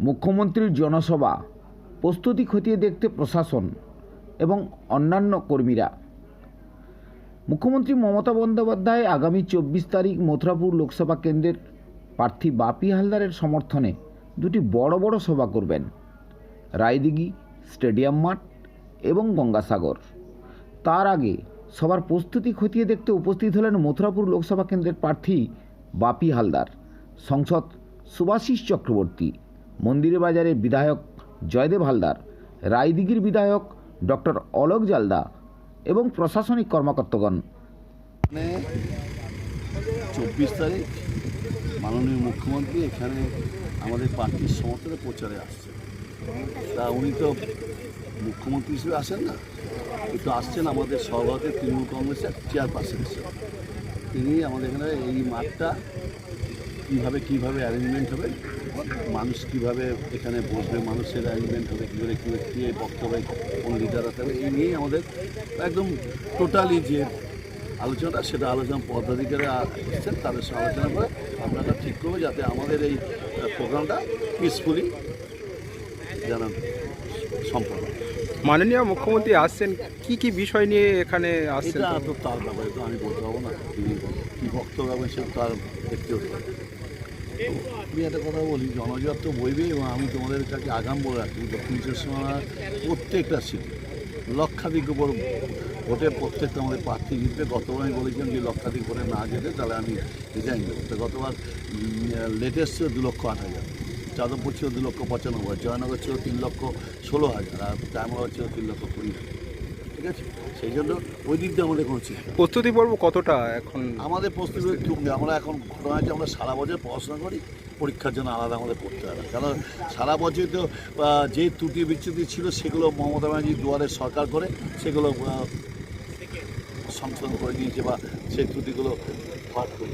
মুখ্যমন্ত্রীর জনসভা প্রস্তুতি খতিয়ে দেখতে প্রশাসন এবং অন্যান্য কর্মীরা। মুখ্যমন্ত্রী মমতা বন্দ্যোপাধ্যায় আগামী চব্বিশ তারিখ মথুরাপুর লোকসভা কেন্দ্রের প্রার্থী বাপি হালদারের সমর্থনে দুটি বড় বড় সভা করবেন। রায়দিঘি স্টেডিয়াম মাঠ এবং গঙ্গাসাগর। তার আগে সবার প্রস্তুতি খতিয়ে দেখতে উপস্থিত হলেন মথুরাপুর লোকসভা কেন্দ্রের প্রার্থী বাপি হালদার, সংসদ সুভাষিস চক্রবর্তী। মন্দিরে বাজারের বিধায়ক জয়দেব হালদার, রায়দিঘির বিধায়ক ডক্টর অলোক জালদা এবং প্রশাসনিক কর্মকর্তাগণ। মানে চব্বিশ তারিখ মাননীয় মুখ্যমন্ত্রী এখানে আমাদের পার্টির সমর্থনে প্রচারে আসছে তা উনি তো মুখ্যমন্ত্রী হিসেবে আসেন না কিন্তু আসছেন আমাদের সভাপতি তৃণমূল কংগ্রেসের চেয়ারপারসন হিসেবে। তিনি আমাদের এখানে এই মাঠটা কীভাবে কীভাবে অ্যারেঞ্জমেন্ট হবে? মানুষ কীভাবে এখানে বসবে? মানুষের অ্যারেঞ্জমেন্ট হবে? কী করে কী কী বক্তব্য কোন লিডার হতে হবে? এই নিয়েই আমাদের একদম টোটালি যে আলোচনাটা সেটা আলোচনা পদ্ধতিকারে এসেছেন তাদের সঙ্গে আলোচনা করে আপনারা ঠিক করব যাতে আমাদের এই প্রোগ্রামটা পিসফুলি যেন সম্পন্ন মাননীয় মুখ্যমন্ত্রী আসছেন কি কি বিষয় নিয়ে এখানে আসছেন? তো তার ব্যাপারে তো আমি বলতে পারব না। তিনি কী বক্তব্য রাখবেন সেটা তার ব্যক্তিগত আমি একটা কথা বলি, জনজাত তো বইবে এবং আমি তোমাদের কাছে আগাম বলে রাখি, দক্ষিণ চব্বিশ পরগনার প্রত্যেকটা সিটি, লক্ষাধিক উপর ভোটে প্রত্যেকটা আমাদের প্রার্থী জিতবে। গতবার আমি বলেছিলাম যে লক্ষাধিক ভোটে না যেতে তাহলে আমি রিজাইন দেবো তো গতবার লেটেস্ট ছিল দু লক্ষ আট হাজার, যাদবপুর ছিল দু লক্ষ পঁচানব্বই, জয়নগর ছিল তিন লক্ষ ষোলো হাজার, আর ডায়মনগর ছিল তিন লক্ষ কুড়ি হাজার। ঠিক আছে? সেই জন্য ওই দিক দিয়ে আমাদের কোনো চিন্তা প্রস্তুতি পর্ব কতটা এখন? আমাদের প্রস্তুতি তুঙ্গে আমরা এখন ঘটনা হচ্ছে আমরা সারা বছর পড়াশোনা করি পরীক্ষার জন্য আলাদা আমাদের পড়তে হবে কারণ সারা বছর তো যে ত্রুটি বিচ্যুতি ছিল সেগুলো মমতা ব্যানার্জি দুয়ারে সরকার করে সেগুলো সংশোধন করে দিয়েছে বা সেই ত্রুটিগুলো পাঠ করে